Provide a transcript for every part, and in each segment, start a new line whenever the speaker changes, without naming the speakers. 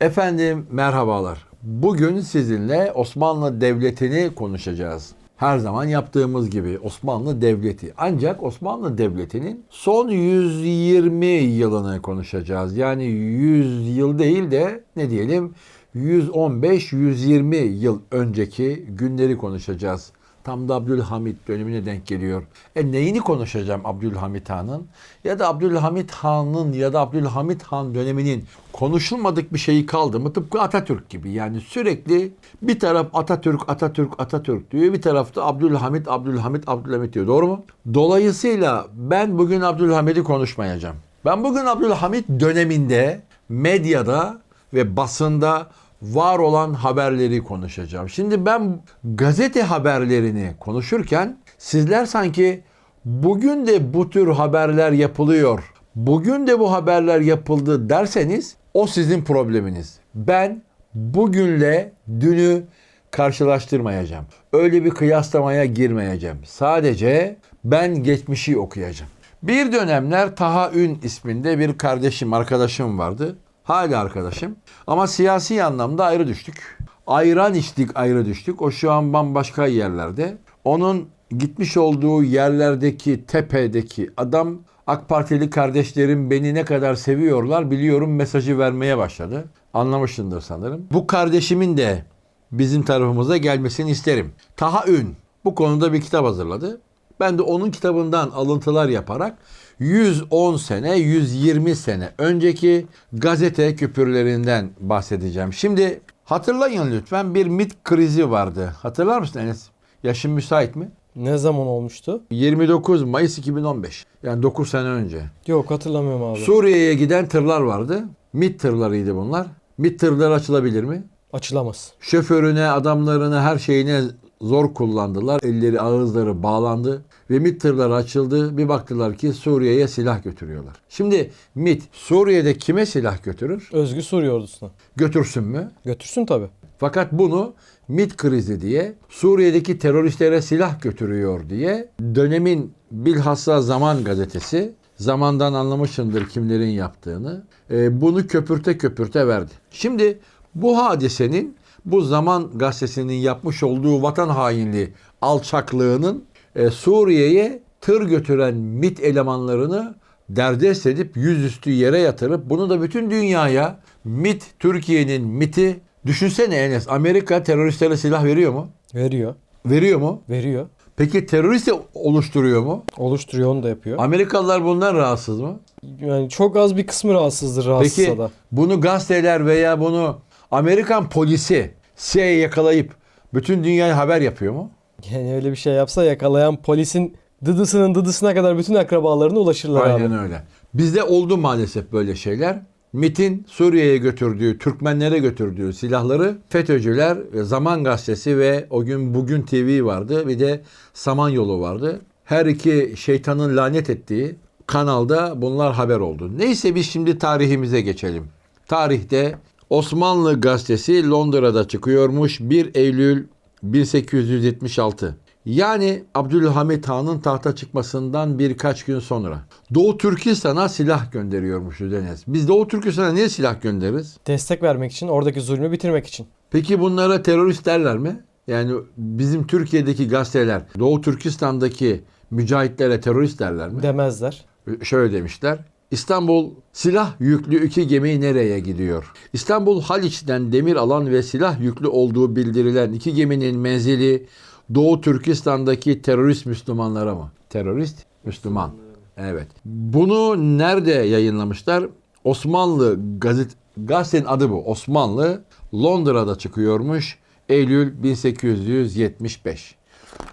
Efendim merhabalar. Bugün sizinle Osmanlı Devleti'ni konuşacağız. Her zaman yaptığımız gibi Osmanlı Devleti. Ancak Osmanlı Devleti'nin son 120 yılını konuşacağız. Yani 100 yıl değil de ne diyelim 115-120 yıl önceki günleri konuşacağız. Tam da Abdülhamit dönemine denk geliyor. E neyini konuşacağım Abdülhamit Han'ın? Ya da Abdülhamit Han'ın ya da Abdülhamit Han döneminin konuşulmadık bir şeyi kaldı mı? Tıpkı Atatürk gibi. Yani sürekli bir taraf Atatürk, Atatürk, Atatürk diyor. Bir tarafta Abdülhamit, Abdülhamit, Abdülhamit diyor. Doğru mu? Dolayısıyla ben bugün Abdülhamit'i konuşmayacağım. Ben bugün Abdülhamit döneminde medyada ve basında var olan haberleri konuşacağım. Şimdi ben gazete haberlerini konuşurken sizler sanki bugün de bu tür haberler yapılıyor. Bugün de bu haberler yapıldı derseniz o sizin probleminiz. Ben bugünle dünü karşılaştırmayacağım. Öyle bir kıyaslamaya girmeyeceğim. Sadece ben geçmişi okuyacağım. Bir dönemler Taha Ün isminde bir kardeşim, arkadaşım vardı. Hala arkadaşım. Ama siyasi anlamda ayrı düştük. Ayran içtik ayrı düştük. O şu an bambaşka yerlerde. Onun gitmiş olduğu yerlerdeki tepedeki adam AK Partili kardeşlerim beni ne kadar seviyorlar biliyorum mesajı vermeye başladı. Anlamışsındır sanırım. Bu kardeşimin de bizim tarafımıza gelmesini isterim. Taha Ün bu konuda bir kitap hazırladı. Ben de onun kitabından alıntılar yaparak 110 sene, 120 sene önceki gazete küpürlerinden bahsedeceğim. Şimdi hatırlayın lütfen bir MIT krizi vardı. Hatırlar mısın Enes? Yaşın müsait mi?
Ne zaman olmuştu?
29 Mayıs 2015. Yani 9 sene önce.
Yok hatırlamıyorum abi.
Suriye'ye giden tırlar vardı. MIT tırlarıydı bunlar. MIT tırları açılabilir mi?
Açılamaz.
Şoförüne, adamlarına, her şeyine zor kullandılar. Elleri, ağızları bağlandı ve MİT tırları açıldı. Bir baktılar ki Suriye'ye silah götürüyorlar. Şimdi MİT Suriye'de kime silah götürür?
Özgü Suriye ordusuna.
Götürsün mü?
Götürsün tabi.
Fakat bunu MİT krizi diye Suriye'deki teröristlere silah götürüyor diye dönemin bilhassa Zaman gazetesi zamandan anlamışındır kimlerin yaptığını. e, bunu köpürte köpürte verdi. Şimdi bu hadisenin bu Zaman gazetesinin yapmış olduğu vatan hainliği alçaklığının e, Suriye'ye tır götüren MİT elemanlarını derdest edip yüzüstü yere yatırıp bunu da bütün dünyaya MİT, Türkiye'nin MİT'i düşünsene Enes Amerika teröristlere silah veriyor mu?
Veriyor.
Veriyor mu?
Veriyor.
Peki terörist oluşturuyor mu?
Oluşturuyor onu da yapıyor.
Amerikalılar bundan rahatsız mı?
Yani çok az bir kısmı rahatsızdır rahatsızsa
Peki
da.
bunu gazeteler veya bunu Amerikan polisi CIA yakalayıp bütün dünyaya haber yapıyor mu?
Yani öyle bir şey yapsa yakalayan polisin dıdısının dıdısına kadar bütün akrabalarına ulaşırlar
Aynen
abi.
öyle. Bizde oldu maalesef böyle şeyler. MIT'in Suriye'ye götürdüğü, Türkmenlere götürdüğü silahları FETÖ'cüler, Zaman Gazetesi ve o gün Bugün TV vardı. Bir de Samanyolu vardı. Her iki şeytanın lanet ettiği kanalda bunlar haber oldu. Neyse biz şimdi tarihimize geçelim. Tarihte Osmanlı Gazetesi Londra'da çıkıyormuş 1 Eylül 1876. Yani Abdülhamit Han'ın tahta çıkmasından birkaç gün sonra. Doğu Türkistan'a silah gönderiyormuşuz Enes. Biz Doğu Türkistan'a niye silah göndeririz?
Destek vermek için, oradaki zulmü bitirmek için.
Peki bunlara terörist derler mi? Yani bizim Türkiye'deki gazeteler Doğu Türkistan'daki mücahitlere terörist derler mi?
Demezler.
Şöyle demişler. İstanbul silah yüklü iki gemi nereye gidiyor? İstanbul Haliç'ten demir alan ve silah yüklü olduğu bildirilen iki geminin menzili Doğu Türkistan'daki terörist Müslümanlara mı? Terörist Müslüman. Evet. Bunu nerede yayınlamışlar? Osmanlı gazet gazetenin adı bu. Osmanlı Londra'da çıkıyormuş. Eylül 1875.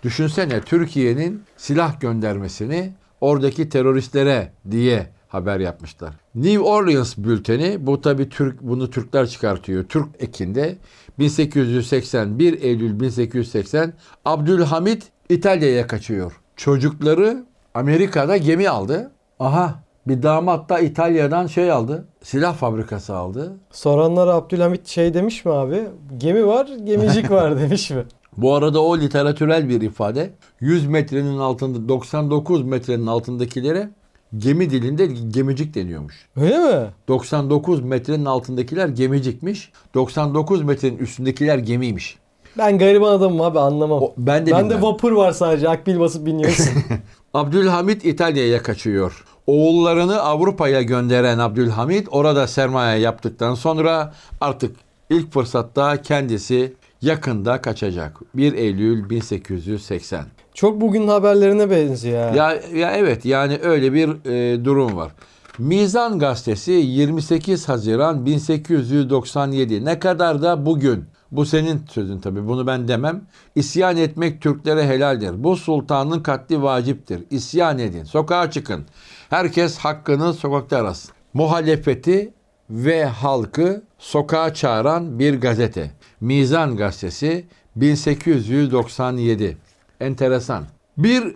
Düşünsene Türkiye'nin silah göndermesini oradaki teröristlere diye haber yapmışlar. New Orleans bülteni bu tabi Türk bunu Türkler çıkartıyor. Türk ekinde 1881 Eylül 1880 Abdülhamit İtalya'ya kaçıyor. Çocukları Amerika'da gemi aldı. Aha bir damat da İtalya'dan şey aldı. Silah fabrikası aldı.
Soranlara Abdülhamit şey demiş mi abi? Gemi var, gemicik var demiş mi?
Bu arada o literatürel bir ifade. 100 metrenin altında 99 metrenin altındakilere Gemi dilinde gemicik deniyormuş.
Öyle mi?
99 metrenin altındakiler gemicikmiş. 99 metrenin üstündekiler gemiymiş.
Ben gariban adamım abi anlamam.
O- ben de
Bende
bilmem.
vapur var sadece. Akbil basıp biniyorsun.
Abdülhamit İtalya'ya kaçıyor. Oğullarını Avrupa'ya gönderen Abdülhamit orada sermaye yaptıktan sonra artık ilk fırsatta kendisi yakında kaçacak. 1 Eylül 1880.
Çok bugünün haberlerine benziyor ya.
Ya evet yani öyle bir e, durum var. Mizan gazetesi 28 Haziran 1897 ne kadar da bugün bu senin sözün tabi bunu ben demem. İsyan etmek Türklere helaldir. Bu sultanın katli vaciptir. İsyan edin. Sokağa çıkın. Herkes hakkını sokakta arasın. Muhalefeti ve halkı sokağa çağıran bir gazete. Mizan gazetesi 1897. Enteresan. Bir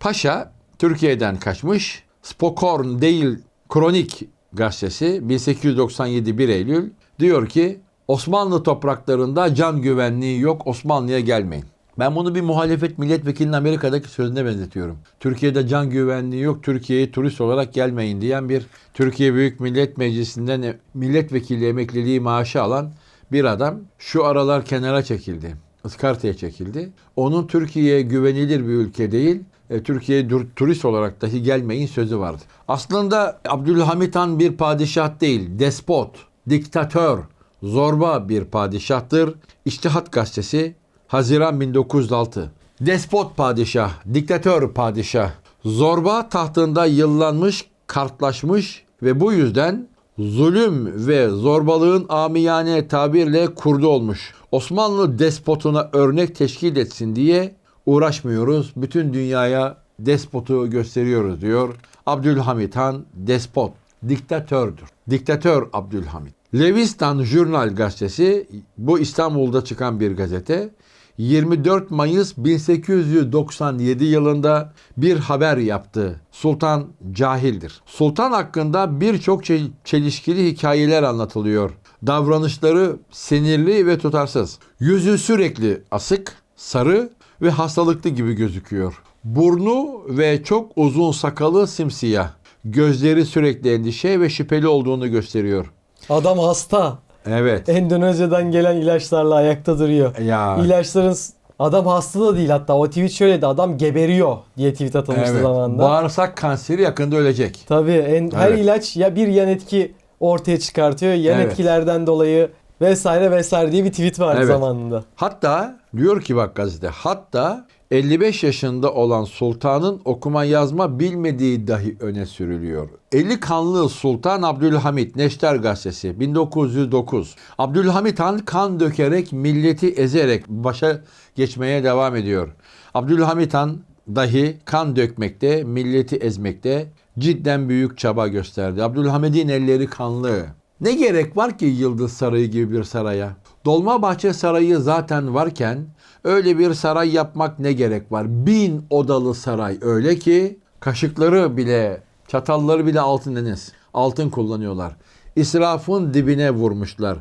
paşa Türkiye'den kaçmış. Spokorn değil Kronik gazetesi 1897 1 Eylül diyor ki Osmanlı topraklarında can güvenliği yok Osmanlı'ya gelmeyin. Ben bunu bir muhalefet milletvekilinin Amerika'daki sözüne benzetiyorum. Türkiye'de can güvenliği yok, Türkiye'ye turist olarak gelmeyin diyen bir Türkiye Büyük Millet Meclisi'nden e- milletvekili emekliliği maaşı alan bir adam şu aralar kenara çekildi. Iskarta'ya çekildi. Onun Türkiye'ye güvenilir bir ülke değil, e, Türkiye'ye turist olarak dahi gelmeyin sözü vardı. Aslında Abdülhamit Han bir padişah değil, despot, diktatör, zorba bir padişahtır. İçtihat gazetesi Haziran 1906. Despot padişah, diktatör padişah, zorba tahtında yıllanmış, kartlaşmış ve bu yüzden zulüm ve zorbalığın amiyane tabirle kurdu olmuş. Osmanlı despotuna örnek teşkil etsin diye uğraşmıyoruz. Bütün dünyaya despotu gösteriyoruz diyor. Abdülhamit Han despot, diktatördür. Diktatör Abdülhamit. Levistan Jurnal gazetesi bu İstanbul'da çıkan bir gazete. 24 Mayıs 1897 yılında bir haber yaptı. Sultan cahildir. Sultan hakkında birçok çe- çelişkili hikayeler anlatılıyor. Davranışları sinirli ve tutarsız. Yüzü sürekli asık, sarı ve hastalıklı gibi gözüküyor. Burnu ve çok uzun sakalı simsiyah. Gözleri sürekli endişe ve şüpheli olduğunu gösteriyor.
Adam hasta.
Evet.
Endonezya'dan gelen ilaçlarla ayakta duruyor.
Ya.
İlaçların adam hasta da değil hatta. O tweet şöyleydi. Adam geberiyor diye tweet atılmıştı
Evet.
zamanında.
Bağırsak kanseri yakında ölecek.
Tabii en, her
Evet.
ilaç ya bir yan etki ortaya çıkartıyor. Yan
Evet.
etkilerden dolayı vesaire vesaire diye bir tweet vardı
Evet.
zamanında.
Hatta diyor ki bak gazete hatta 55 yaşında olan sultanın okuma yazma bilmediği dahi öne sürülüyor. Eli kanlı Sultan Abdülhamit Neşter Gazetesi 1909. Abdülhamit Han kan dökerek milleti ezerek başa geçmeye devam ediyor. Abdülhamit Han dahi kan dökmekte, milleti ezmekte cidden büyük çaba gösterdi. Abdülhamid'in elleri kanlı. Ne gerek var ki Yıldız Sarayı gibi bir saraya? Dolmabahçe Sarayı zaten varken öyle bir saray yapmak ne gerek var? Bin odalı saray öyle ki kaşıkları bile, çatalları bile altın deniz. Altın kullanıyorlar. İsrafın dibine vurmuşlar.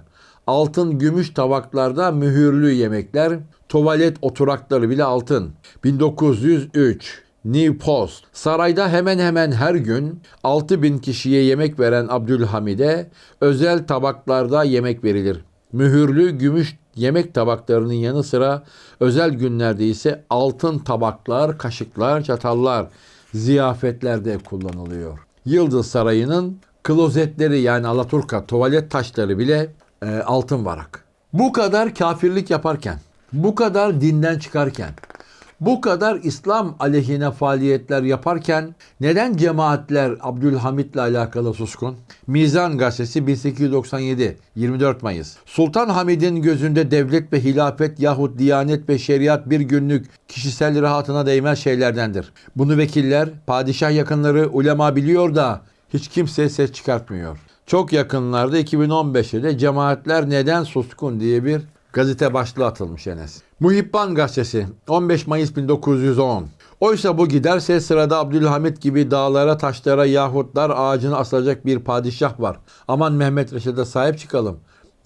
Altın gümüş tabaklarda mühürlü yemekler, tuvalet oturakları bile altın. 1903 New Post. Sarayda hemen hemen her gün 6000 kişiye yemek veren Abdülhamid'e özel tabaklarda yemek verilir. Mühürlü gümüş yemek tabaklarının yanı sıra özel günlerde ise altın tabaklar, kaşıklar, çatallar ziyafetlerde kullanılıyor. Yıldız Sarayı'nın klozetleri yani Alaturka tuvalet taşları bile e, altın varak. Bu kadar kafirlik yaparken, bu kadar dinden çıkarken, bu kadar İslam aleyhine faaliyetler yaparken neden cemaatler Abdülhamit'le alakalı suskun? Mizan gazetesi 1897 24 Mayıs. Sultan Hamid'in gözünde devlet ve hilafet yahut diyanet ve şeriat bir günlük kişisel rahatına değmez şeylerdendir. Bunu vekiller, padişah yakınları, ulema biliyor da hiç kimse ses çıkartmıyor. Çok yakınlarda 2015'te de cemaatler neden suskun diye bir gazete başlığı atılmış Enes. Muhibban gazetesi 15 Mayıs 1910. Oysa bu giderse sırada Abdülhamit gibi dağlara, taşlara yahut dar ağacına asılacak bir padişah var. Aman Mehmet Reşit'e sahip çıkalım.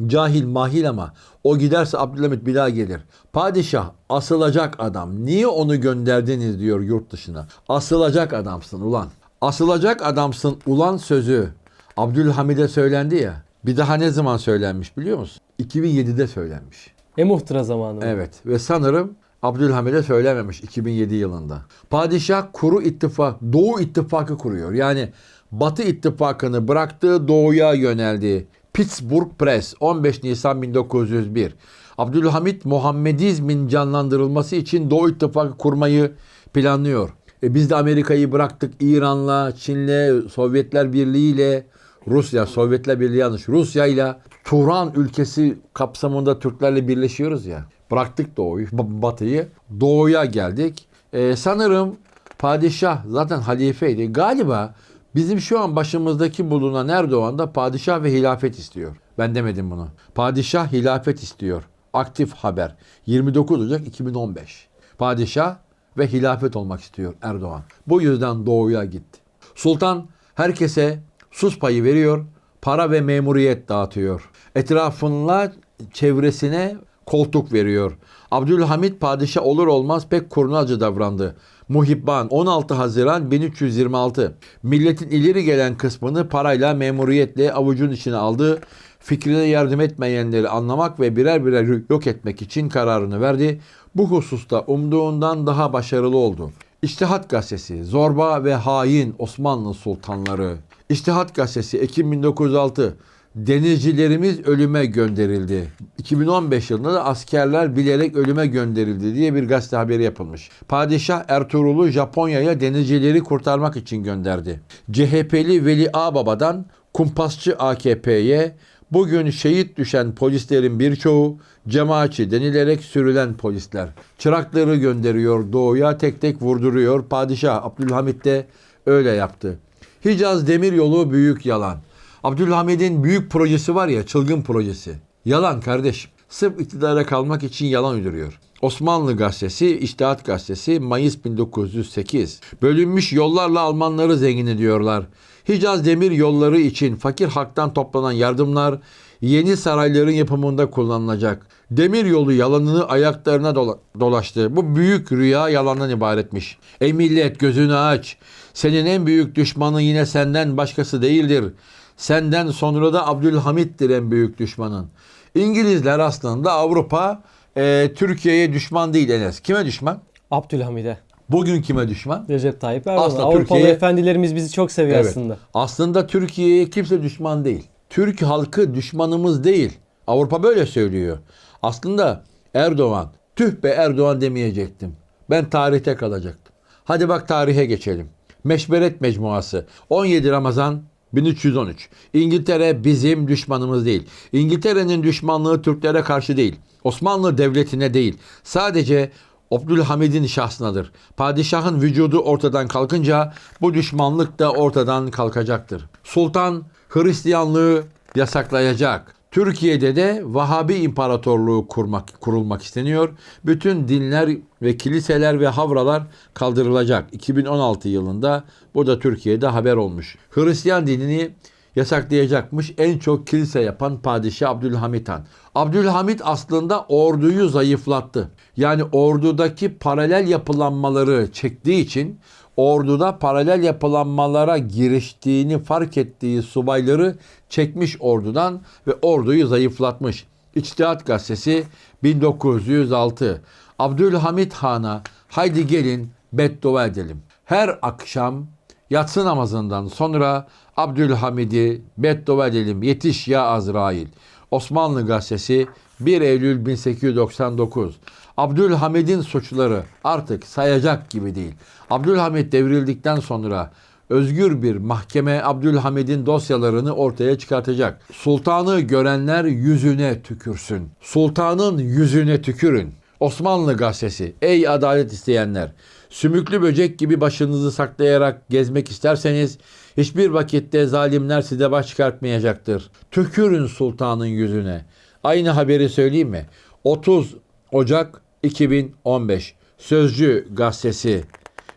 Cahil mahil ama o giderse Abdülhamit bir daha gelir. Padişah asılacak adam. Niye onu gönderdiniz diyor yurt dışına. Asılacak adamsın ulan. Asılacak adamsın ulan sözü Abdülhamid'e söylendi ya. Bir daha ne zaman söylenmiş biliyor musun? 2007'de söylenmiş.
E muhtıra zamanı.
Evet ve sanırım Abdülhamid'e söylememiş 2007 yılında. Padişah kuru ittifak, Doğu ittifakı kuruyor. Yani Batı ittifakını bıraktığı doğuya yöneldi. Pittsburgh Press 15 Nisan 1901. Abdülhamit Muhammedizmin canlandırılması için Doğu ittifakı kurmayı planlıyor. E biz de Amerika'yı bıraktık İran'la, Çin'le, Sovyetler Birliği'yle, Rusya, Sovyetler Birliği yanlış. Rusya ile Turan ülkesi kapsamında Türklerle birleşiyoruz ya. Bıraktık Doğu'yu, Batı'yı. Doğu'ya geldik. Ee, sanırım padişah zaten halifeydi. Galiba bizim şu an başımızdaki bulunan Erdoğan da padişah ve hilafet istiyor. Ben demedim bunu. Padişah hilafet istiyor. Aktif haber. 29 Ocak 2015. Padişah ve hilafet olmak istiyor Erdoğan. Bu yüzden doğuya gitti. Sultan herkese sus payı veriyor, para ve memuriyet dağıtıyor. Etrafına, çevresine koltuk veriyor. Abdülhamit padişah olur olmaz pek kurnazca davrandı. Muhibban 16 Haziran 1326. Milletin ileri gelen kısmını parayla memuriyetle avucun içine aldı. Fikrine yardım etmeyenleri anlamak ve birer birer yok etmek için kararını verdi. Bu hususta umduğundan daha başarılı oldu. İçtihat Gazetesi, Zorba ve Hain Osmanlı Sultanları. İçtihat Gazetesi, Ekim 1906. Denizcilerimiz ölüme gönderildi. 2015 yılında da askerler bilerek ölüme gönderildi diye bir gazete haberi yapılmış. Padişah Ertuğrul'u Japonya'ya denizcileri kurtarmak için gönderdi. CHP'li Veli Ağbaba'dan kumpasçı AKP'ye bugün şehit düşen polislerin birçoğu cemaatçi denilerek sürülen polisler. Çırakları gönderiyor doğuya tek tek vurduruyor. Padişah Abdülhamit de öyle yaptı. Hicaz Demiryolu büyük yalan. Abdülhamid'in büyük projesi var ya çılgın projesi. Yalan kardeşim. Sırf iktidara kalmak için yalan uyduruyor. Osmanlı Gazetesi, İçtihat Gazetesi, Mayıs 1908. Bölünmüş yollarla Almanları zengin ediyorlar. Hicaz demir yolları için fakir halktan toplanan yardımlar yeni sarayların yapımında kullanılacak. Demir yolu yalanını ayaklarına dola- dolaştı. Bu büyük rüya yalandan ibaretmiş. Ey millet gözünü aç. Senin en büyük düşmanın yine senden başkası değildir. Senden sonra da Abdülhamit'tir en büyük düşmanın. İngilizler aslında Avrupa e, Türkiye'ye düşman değil Enes. Kime düşman?
Abdülhamid'e.
Bugün kime düşman?
Recep Tayyip Erdoğan.
Aslında
Avrupalı efendilerimiz bizi çok seviyor
Evet.
aslında.
Aslında Türkiye'ye kimse düşman değil. Türk halkı düşmanımız değil. Avrupa böyle söylüyor. Aslında Erdoğan, tüh be Erdoğan demeyecektim. Ben tarihte kalacaktım. Hadi bak tarihe geçelim. Meşveret Mecmuası 17 Ramazan 1313. İngiltere bizim düşmanımız değil. İngiltere'nin düşmanlığı Türklere karşı değil. Osmanlı Devleti'ne değil. Sadece Abdülhamid'in şahsınadır. Padişahın vücudu ortadan kalkınca bu düşmanlık da ortadan kalkacaktır. Sultan Hristiyanlığı yasaklayacak. Türkiye'de de Vahabi İmparatorluğu kurmak kurulmak isteniyor. Bütün dinler ve kiliseler ve havralar kaldırılacak. 2016 yılında bu da Türkiye'de haber olmuş. Hristiyan dinini yasaklayacakmış en çok kilise yapan padişah Abdülhamit Han. Abdülhamit aslında orduyu zayıflattı. Yani ordudaki paralel yapılanmaları çektiği için orduda paralel yapılanmalara giriştiğini fark ettiği subayları çekmiş ordudan ve orduyu zayıflatmış. İçtihat Gazetesi 1906 Abdülhamit Han'a haydi gelin beddua edelim. Her akşam yatsı namazından sonra Abdülhamid'i beddua edelim. Yetiş ya Azrail. Osmanlı Gazetesi 1 Eylül 1899 Abdülhamid'in suçları artık sayacak gibi değil. Abdülhamid devrildikten sonra özgür bir mahkeme Abdülhamid'in dosyalarını ortaya çıkartacak. Sultanı görenler yüzüne tükürsün. Sultanın yüzüne tükürün. Osmanlı Gazetesi. Ey adalet isteyenler. Sümüklü böcek gibi başınızı saklayarak gezmek isterseniz hiçbir vakitte zalimler size baş çıkartmayacaktır. Tükürün sultanın yüzüne. Aynı haberi söyleyeyim mi? 30 Ocak 2015 Sözcü gazetesi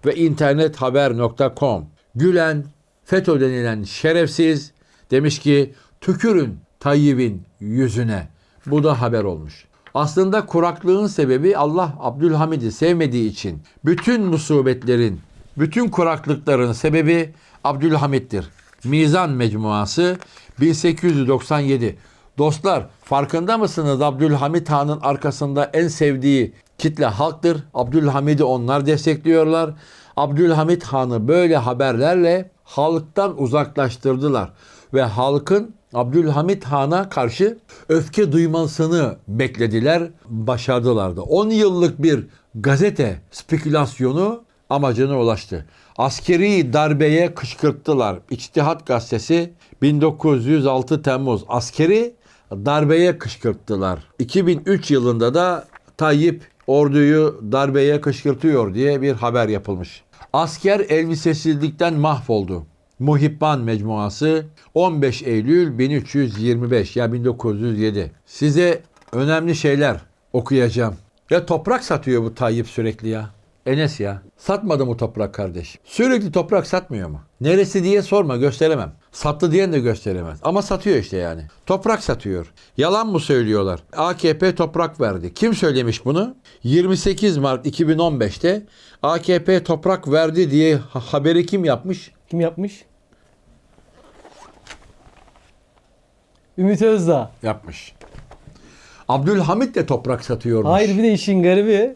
ve internethaber.com Gülen FETÖ denilen şerefsiz demiş ki tükürün Tayyip'in yüzüne. Bu da haber olmuş. Aslında kuraklığın sebebi Allah Abdülhamid'i sevmediği için bütün musibetlerin Bütün kuraklıkların sebebi Abdülhamit'tir. Mizan Mecmuası 1897. Dostlar farkında mısınız Abdülhamit Han'ın arkasında en sevdiği kitle halktır. Abdülhamid'i onlar destekliyorlar. Abdülhamit Han'ı böyle haberlerle halktan uzaklaştırdılar. Ve halkın Abdülhamit Han'a karşı öfke duymasını beklediler, başardılar da. 10 yıllık bir gazete spekülasyonu amacına ulaştı. Askeri darbeye kışkırttılar. İçtihat gazetesi 1906 Temmuz askeri darbeye kışkırttılar. 2003 yılında da Tayyip orduyu darbeye kışkırtıyor diye bir haber yapılmış. Asker elbisesizlikten mahvoldu. Muhibban Mecmuası 15 Eylül 1325 ya 1907. Size önemli şeyler okuyacağım. Ya toprak satıyor bu Tayyip sürekli ya. Enes ya. Satmadı mı toprak kardeş? Sürekli toprak satmıyor mu? Neresi diye sorma gösteremem. Sattı diyen de gösteremez. Ama satıyor işte yani. Toprak satıyor. Yalan mı söylüyorlar? AKP toprak verdi. Kim söylemiş bunu? 28 Mart 2015'te AKP toprak verdi diye ha- haberi kim yapmış?
Kim yapmış? Ümit Özdağ.
Yapmış. Abdülhamit de toprak satıyormuş.
Hayır bir de işin garibi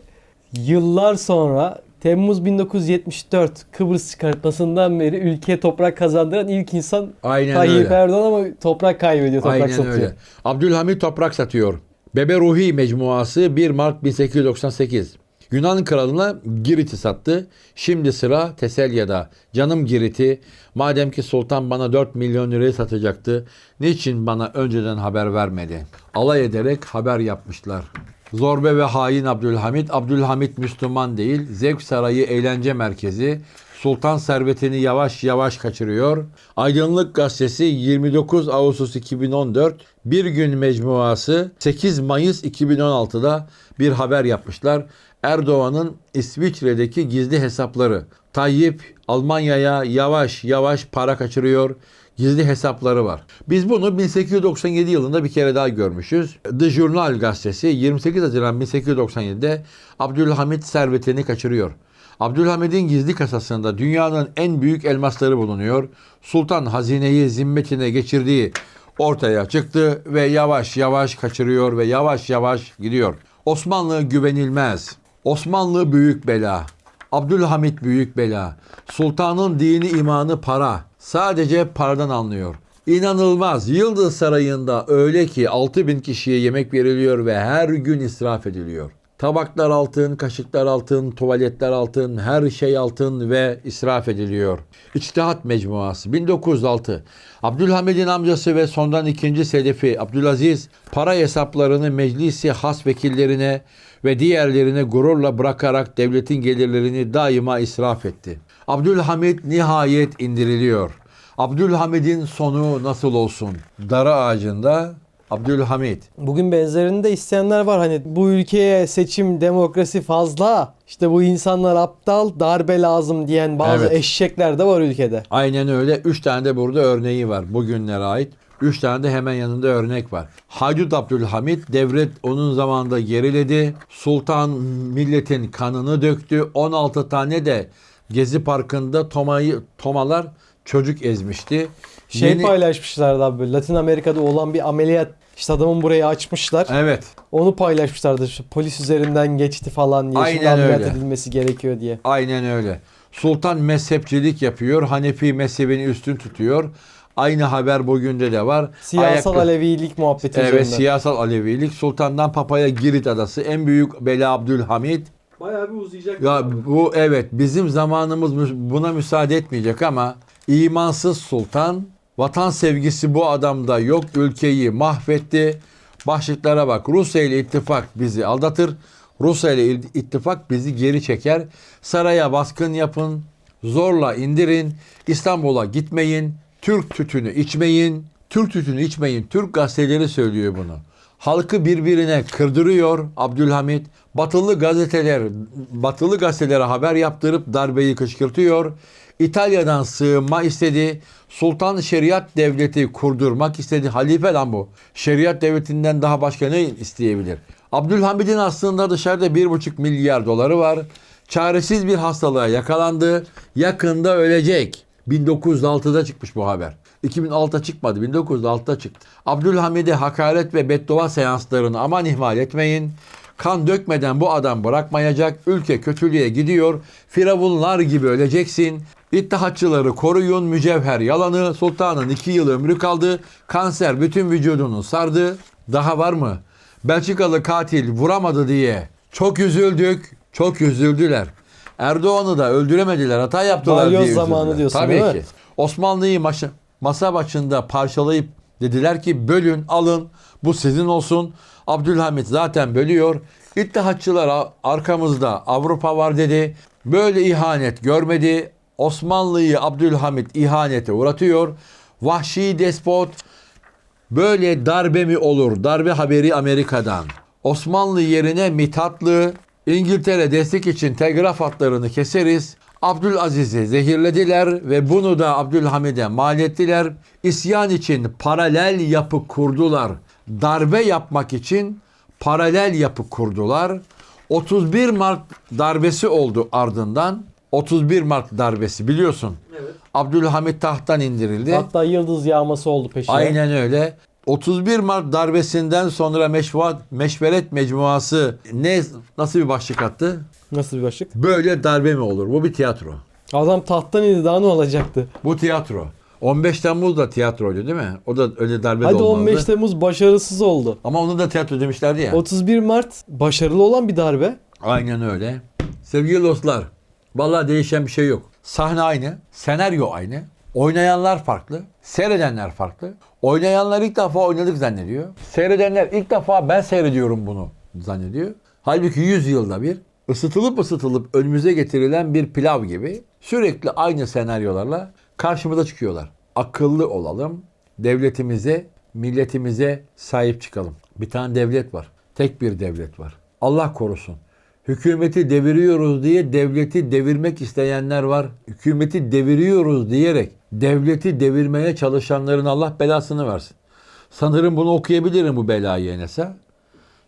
yıllar sonra Temmuz 1974 Kıbrıs çıkartmasından beri ülkeye toprak kazandıran ilk insan
Aynen
Tayyip
öyle.
Erdoğan ama toprak kaybediyor, toprak
Aynen
satıyor.
öyle. Abdülhamit toprak satıyor. Bebe Ruhi Mecmuası 1 Mart 1898. Yunan kralına Girit'i sattı. Şimdi sıra Teselya'da. Canım Girit'i. Madem ki sultan bana 4 milyon lirayı satacaktı. Niçin bana önceden haber vermedi? Alay ederek haber yapmışlar. Zorbe ve hain Abdülhamit. Abdülhamit Müslüman değil. Zevk Sarayı eğlence merkezi. Sultan servetini yavaş yavaş kaçırıyor. Aydınlık Gazetesi 29 Ağustos 2014 Bir Gün Mecmuası 8 Mayıs 2016'da bir haber yapmışlar. Erdoğan'ın İsviçre'deki gizli hesapları. Tayyip Almanya'ya yavaş yavaş para kaçırıyor. Gizli hesapları var. Biz bunu 1897 yılında bir kere daha görmüşüz. The Journal gazetesi 28 Haziran 1897'de Abdülhamit servetini kaçırıyor. Abdülhamid'in gizli kasasında dünyanın en büyük elmasları bulunuyor. Sultan hazineyi zimmetine geçirdiği ortaya çıktı ve yavaş yavaş kaçırıyor ve yavaş yavaş gidiyor. Osmanlı güvenilmez. Osmanlı büyük bela. Abdülhamit büyük bela. Sultanın dini imanı para. Sadece paradan anlıyor. İnanılmaz. Yıldız Sarayı'nda öyle ki 6000 kişiye yemek veriliyor ve her gün israf ediliyor. Tabaklar altın, kaşıklar altın, tuvaletler altın, her şey altın ve israf ediliyor. İçtihat Mecmuası 1906. Abdülhamid'in amcası ve sondan ikinci selefi Abdülaziz para hesaplarını meclisi has vekillerine ve diğerlerine gururla bırakarak devletin gelirlerini daima israf etti. Abdülhamid nihayet indiriliyor. Abdülhamid'in sonu nasıl olsun? Dara ağacında Abdülhamid.
Bugün benzerini de isteyenler var. Hani bu ülkeye seçim, demokrasi fazla. İşte bu insanlar aptal, darbe lazım diyen bazı
Evet.
eşekler de var ülkede.
Aynen öyle. Üç tane de burada örneği var bugünlere ait. Üç tane de hemen yanında örnek var. Haydut Abdülhamit devlet onun zamanında geriledi. Sultan milletin kanını döktü. 16 tane de Gezi Parkı'nda tomayı, tomalar çocuk ezmişti.
Şey
Yeni-
paylaşmışlardı abi böyle Latin Amerika'da olan bir ameliyat. İşte adamın burayı açmışlar.
Evet.
Onu paylaşmışlardı. İşte polis üzerinden geçti falan diye. Şimdi
Aynen
ameliyat
öyle.
edilmesi gerekiyor diye.
Aynen öyle. Sultan mezhepçilik yapıyor. Hanefi mezhebini üstün tutuyor. Aynı haber bugün de de var.
Siyasal
Ayakta-
Alevilik muhabbeti
Evet
üzerinden.
siyasal Alevilik. Sultan'dan Papa'ya Girit adası. En büyük bela Abdülhamid.
Bayağı bir uzayacak.
Ya bu evet bizim zamanımız buna müsaade etmeyecek ama imansız sultan vatan sevgisi bu adamda yok ülkeyi mahvetti. Başlıklara bak Rusya ile ittifak bizi aldatır. Rusya ile il- ittifak bizi geri çeker. Saraya baskın yapın. Zorla indirin. İstanbul'a gitmeyin. Türk tütünü içmeyin. Türk tütünü içmeyin. Türk gazeteleri söylüyor bunu. Halkı birbirine kırdırıyor Abdülhamit. Batılı gazeteler, batılı gazetelere haber yaptırıp darbeyi kışkırtıyor. İtalya'dan sığınma istedi. Sultan şeriat devleti kurdurmak istedi. Halife lan bu. Şeriat devletinden daha başka ne isteyebilir? Abdülhamid'in aslında dışarıda 1,5 milyar doları var. çaresiz bir hastalığa yakalandı. Yakında ölecek. 1906'da çıkmış bu haber. 2006'da çıkmadı. 1906'da çıktı. Abdülhamid'e hakaret ve beddua seanslarını aman ihmal etmeyin. Kan dökmeden bu adam bırakmayacak. Ülke kötülüğe gidiyor. Firavunlar gibi öleceksin. İttihatçıları koruyun. Mücevher yalanı. Sultanın iki yıl ömrü kaldı. Kanser bütün vücudunu sardı. Daha var mı? Belçikalı katil vuramadı diye çok üzüldük. Çok üzüldüler. Erdoğan'ı da öldüremediler. Hata yaptılar
Balyoz
diye
zamanı
üzüldüler.
diyorsun,
Tabii
değil mi?
ki. Osmanlı'yı maşa- masa başında parçalayıp dediler ki bölün alın bu sizin olsun. Abdülhamit zaten bölüyor. İttihatçılar a- arkamızda Avrupa var dedi. Böyle ihanet görmedi. Osmanlı'yı Abdülhamit ihanete uğratıyor. Vahşi despot Böyle darbe mi olur? Darbe haberi Amerika'dan. Osmanlı yerine Mithatlı, İngiltere destek için telgraf hatlarını keseriz. Abdülaziz'i zehirlediler ve bunu da Abdülhamid'e mal ettiler. İsyan için paralel yapı kurdular. Darbe yapmak için paralel yapı kurdular. 31 Mart darbesi oldu ardından. 31 Mart darbesi biliyorsun. Abdülhamit tahttan indirildi.
Hatta yıldız yağması oldu peşine.
Aynen öyle. 31 Mart darbesinden sonra meşvuat, meşveret mecmuası ne nasıl bir başlık attı?
Nasıl bir başlık?
Böyle darbe mi olur? Bu bir tiyatro.
Adam tahttan indi daha ne olacaktı?
Bu tiyatro. 15 Temmuz da tiyatroydu değil mi? O da öyle darbe de
Hadi
olmazdı.
15 Temmuz başarısız oldu.
Ama onu da tiyatro demişlerdi ya.
31 Mart başarılı olan bir darbe.
Aynen öyle. Sevgili dostlar, vallahi değişen bir şey yok. Sahne aynı, senaryo aynı. Oynayanlar farklı, seyredenler farklı. Oynayanlar ilk defa oynadık zannediyor. Seyredenler ilk defa ben seyrediyorum bunu zannediyor. Halbuki 100 yılda bir ısıtılıp ısıtılıp önümüze getirilen bir pilav gibi sürekli aynı senaryolarla karşımıza çıkıyorlar. Akıllı olalım, devletimize, milletimize sahip çıkalım. Bir tane devlet var. Tek bir devlet var. Allah korusun. Hükümeti deviriyoruz diye devleti devirmek isteyenler var. Hükümeti deviriyoruz diyerek devleti devirmeye çalışanların Allah belasını versin. Sanırım bunu okuyabilirim bu belayı Enes'e.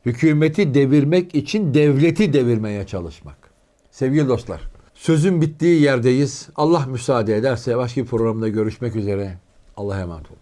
Hükümeti devirmek için devleti devirmeye çalışmak. Sevgili dostlar, sözün bittiği yerdeyiz. Allah müsaade ederse başka bir programda görüşmek üzere. Allah'a emanet olun.